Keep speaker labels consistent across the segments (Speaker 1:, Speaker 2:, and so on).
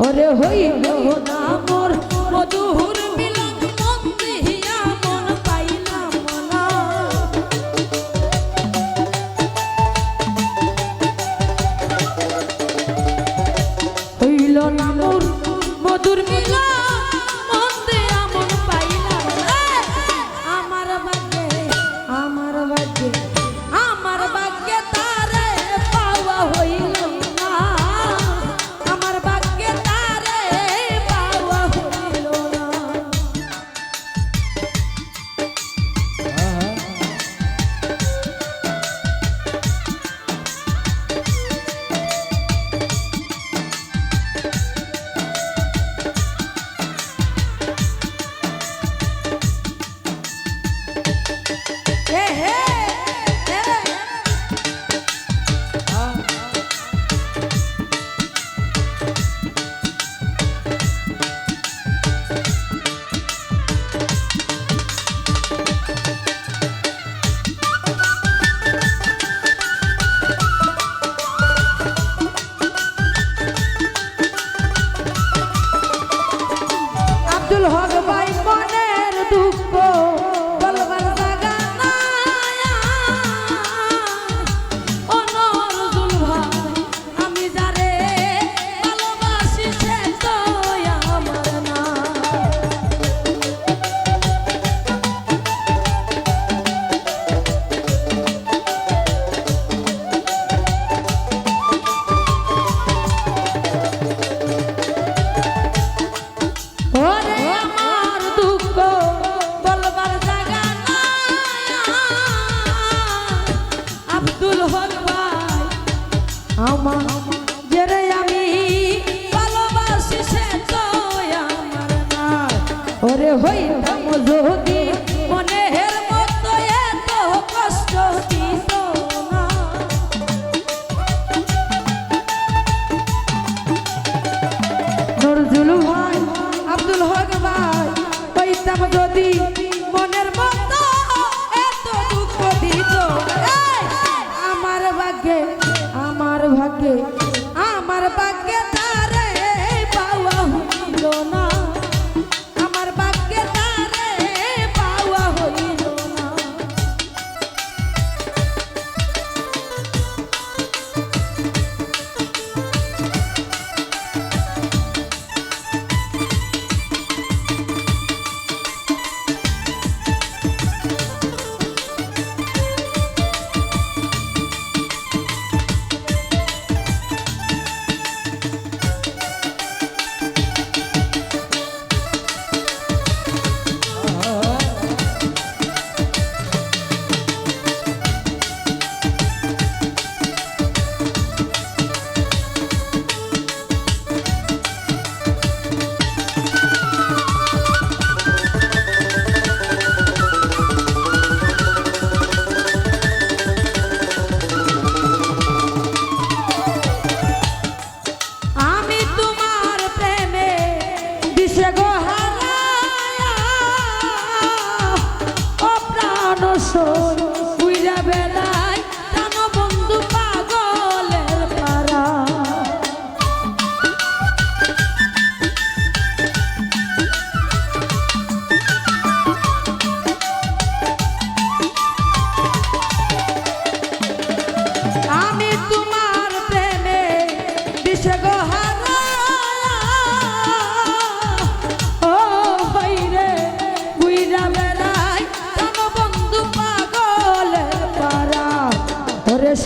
Speaker 1: ওরে হই না মোর মধুর হইতাম যদি মনের মতো এত কষ্ট দিত না নজরুল আব্দুল হক ভাই হইতাম যদি মনের মতো এত দুঃখ দিত আমার ভাগ্যে আমার ভাগ্যে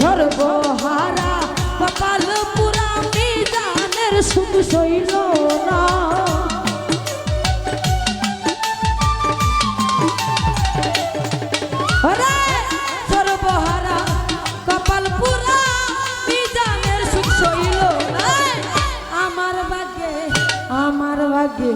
Speaker 1: সর্বহারা কপাল পুরা মিজানের সুখ সইল না। আমার ভাগ্যে।